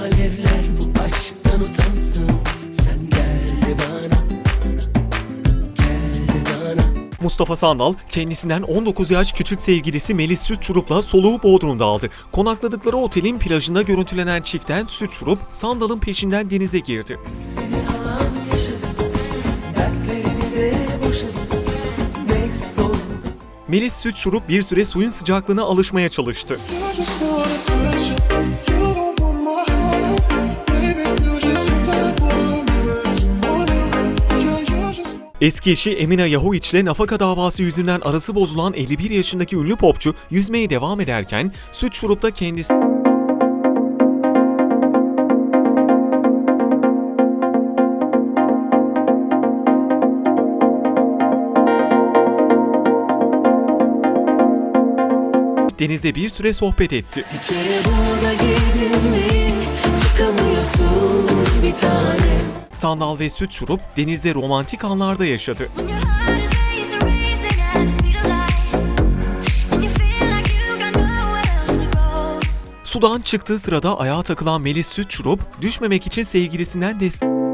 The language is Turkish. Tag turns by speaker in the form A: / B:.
A: alevler bu aşktan utansın Sen gel bana Gel bana
B: Mustafa Sandal kendisinden 19 yaş küçük sevgilisi Melis Süt Çurup'la soluğu Bodrum'da aldı. Konakladıkları otelin plajında görüntülenen çiftten Süt Çurup, Sandal'ın peşinden denize girdi.
A: Seni an yaşadım Dertlerini de boşadım Mest oldum
B: Melis Süt Çurup bir süre suyun sıcaklığına alışmaya çalıştı.
C: You just. You
B: Eski eşi Emine Yahuiç ile nafaka davası yüzünden arası bozulan 51 yaşındaki ünlü popçu yüzmeye devam ederken Süt Çurup da kendisi denizde bir süre sohbet etti.
A: Bir kere burada girdin mi Çıkamıyorsun bir tanem
B: Sandal ve Süt Çurup denizde romantik anlarda yaşadı. Sudan çıktığı sırada ayağa takılan Melis Süt Çurup düşmemek için sevgilisinden destek